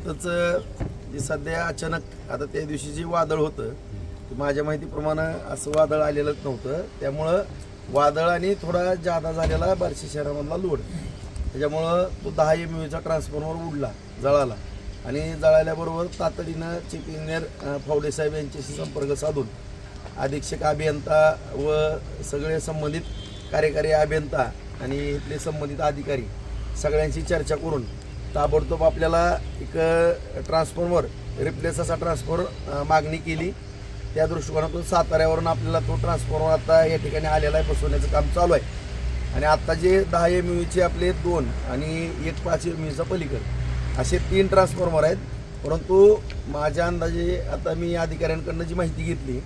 अर्थातच जे सध्या अचानक आता त्या दिवशी जे वादळ होतं ते माझ्या माहितीप्रमाणे असं वादळ आलेलंच नव्हतं. त्यामुळं वादळ आणि थोडा जादा झालेला बार्शी शहरामधला लोड. त्याच्यामुळं तो दहा एम यूचा ट्रान्सफॉर्मर उडला जळाला. आणि जळाल्याबरोबर तातडीनं चीफ इंजिनियर फावडे साहेब यांच्याशी संपर्क साधून अधीक्षक अभियंता व सगळे संबंधित कार्यकारी अभियंता आणि इथले संबंधित अधिकारी सगळ्यांशी चर्चा करून ताबडतोब आपल्याला एक ट्रान्सफॉर्मर रिप्लेस असा ट्रान्सफॉर्मर मागणी केली. त्या दृष्टिकोनातून साताऱ्यावरून आपल्याला तो ट्रान्सफॉर्मर आता या ठिकाणी आलेला आहे बसवण्याचं काम चालू आहे. आणि आत्ता जे दहा एम यूचे आपले दोन आणि एक पाच एम यूचा पलीकड असे तीन ट्रान्सफॉर्मर आहेत. परंतु माझ्या अंदाजे आता मी अधिकाऱ्यांकडनं जी माहिती घेतली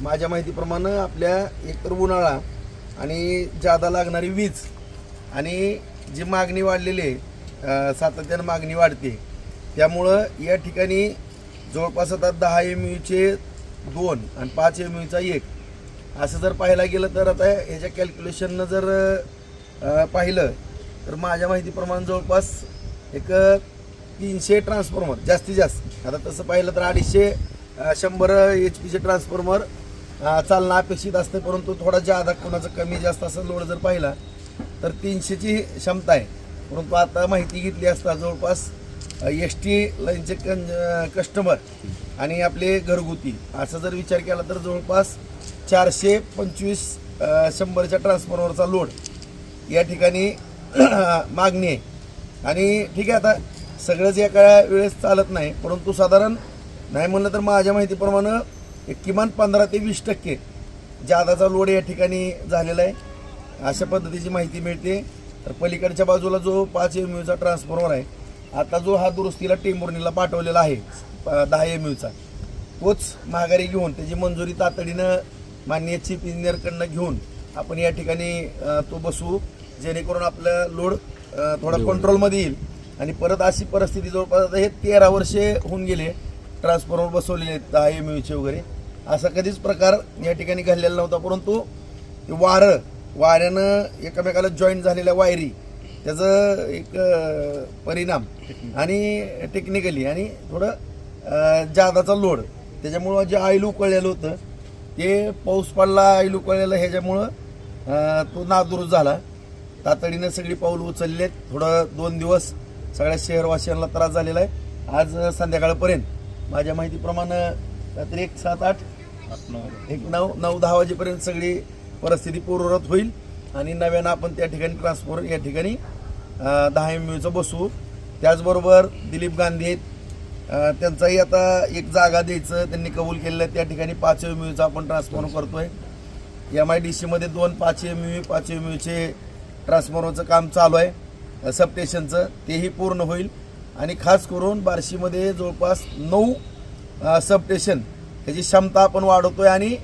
माझ्या माहितीप्रमाणे आपल्या एकतर उन्हाळा आणि जादा लागणारी वीज आणि जी मागणी वाढलेली आहे सातत्यानं मागणी वाढते. त्यामुळं या ठिकाणी जवळपास आता दहा एम यूचे दोन आणि पाच एम यूचा एक. असं जर पाहायला गेलं तर आता ह्याच्या कॅल्क्युलेशननं जर पाहिलं तर माझ्या माहितीप्रमाणे जवळपास एक तीनशे ट्रान्सफॉर्मर जास्तीत जास्त. आता तसं पाहिलं तर अडीचशे शंभर एच पीचे ट्रान्सफॉर्मर चालणं अपेक्षित असते परंतु थोडा जादा कोणाचं कमी जास्त असं लोड जर पाहिला तर तीनशेची क्षमता आहे. परंतु आता माहिती घेतली असता जवळपास एस टी लाईनचे कन कस्टमर आणि आपले घरगुती असा जर विचार केला तर जवळपास चारशे पंचवीस शंभरच्या ट्रान्सफॉर्मरचा लोड या ठिकाणी मागणी आहे. आणि ठीक आहे आता सगळंच एका वेळेस चालत नाही परंतु साधारण नाही म्हणलं तर माझ्या माहितीप्रमाणे एक किमान पंधरा ते वीस टक्के जादाचा लोड या ठिकाणी झालेला आहे. अशा पद्धतीची माहिती मिळते. तर पलीकडच्या बाजूला जो पाच एम यूचा ट्रान्सफॉर्मर आहे आता जो हा दुरुस्तीला टेंभुर्णीला पाठवलेला आहे दहा एम यूचा तोच माघारी घेऊन त्याची मंजुरी तातडीनं माननीय चीफ इंजिनियरकडनं घेऊन आपण या ठिकाणी तो बसवू जेणेकरून आपलं लोड थोडा कंट्रोलमध्ये येईल. आणि परत अशी परिस्थिती जवळपास हे तेरा वर्षे होऊन गेले ट्रान्सफॉर्मर बसवलेले आहेत दहा एम यूचे वगैरे. असा कधीच प्रकार या ठिकाणी घडलेला नव्हता परंतु वारं वाऱ्यानं एकमेकाला जॉईंट झालेल्या वायरी त्याचं एक परिणाम. आणि टेक्निकली आणि थोडं जादाचा लोड त्याच्यामुळं जे आईल उकळलेलं होतं ते पाऊस पडला आईल उकळलेलं ह्याच्यामुळं तो नादुरुस्त झाला. तातडीनं सगळी पाऊल उचलली आहेत थोडं दोन दिवस सगळ्या शहरवासियांना त्रास झालेला आहे. आज संध्याकाळपर्यंत. माझ्या माहितीप्रमाणे रात्री एक सात आठ एक नऊ नऊ दहा वाजेपर्यंत सगळी परिस्थिती पूर्ववत होईल. आणि नव्यानं आपण त्या ठिकाणी ट्रान्सफॉर या ठिकाणी दहा एम यूचं बसू. त्याचबरोबर दिलीप गांधी आहेत. त्यांचाही आता एक जागा द्यायचं त्यांनी कबूल केलेलं आहे. त्या ठिकाणी पाच एम यूचं आपण ट्रान्सफॉर्म आहे एम आय डी सीमध्ये दोन पाच एम यू पाच एम यूचे ट्रान्सफॉर्मरचं काम चालू आहे. सबस्टेशनचं तेही पूर्ण होईल. आणि खास करून बार्शीमध्ये जवळपास नऊ सबस्टेशन त्याची क्षमता आपण वाढवतो आहे आणि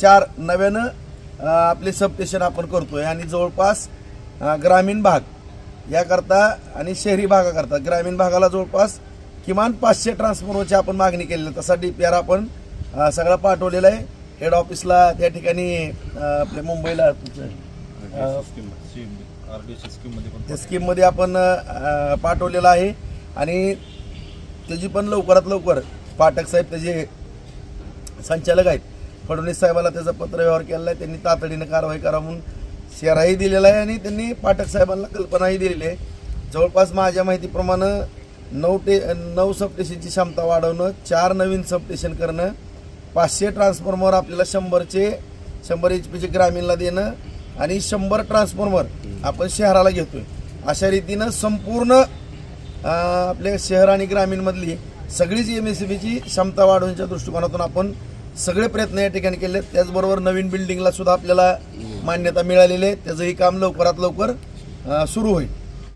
चार नव्यानं आपले सबस्टेशन आपण करतोय आणि जवळपास ग्रामीण भाग याकरता आणि शहरी भागाकरता ग्रामीण भागाला जवळपास किमान पाचशे ट्रान्सफॉर्मरची आपण मागणी केलेली आहे. तसा डी पी आर आपण सगळा पाठवलेला आहे. हेड ऑफिसला त्या ठिकाणी आपल्या मुंबईला त्या स्कीममध्ये आपण पाठवलेलं आहे. आणि त्याची पण लवकरात लवकर पाठक साहेब त्याचे संचालक आहेत. फडणवीस साहेबाला त्याचा पत्रव्यवहार केलेला आहे. त्यांनी तातडीनं कारवाई करा म्हणून शेराही दिलेला आहे आणि त्यांनी पाठक साहेबांना कल्पनाही दिलेली आहे. जवळपास माझ्या माहितीप्रमाणे नऊ टे नऊ सबस्टेशनची क्षमता वाढवणं चार नवीन सबस्टेशन करणं पाचशे ट्रान्सफॉर्मर आपल्याला शंभरचे शंभर एच पीचे ग्रामीणला देणं आणि शंभर ट्रान्सफॉर्मर आपण शहराला घेतो आहे अशा रीतीनं संपूर्ण आपल्या शहर आणि ग्रामीणमधली सगळीच एम एस सी बीची क्षमता वाढवण्याच्या दृष्टिकोनातून आपण सगळे प्रयत्न या ठिकाणी केले आहेत. त्याचबरोबर नवीन बिल्डिंगला सुद्धा आपल्याला मान्यता मिळालेली आहे त्याचंही काम लवकरात लवकर सुरू होईल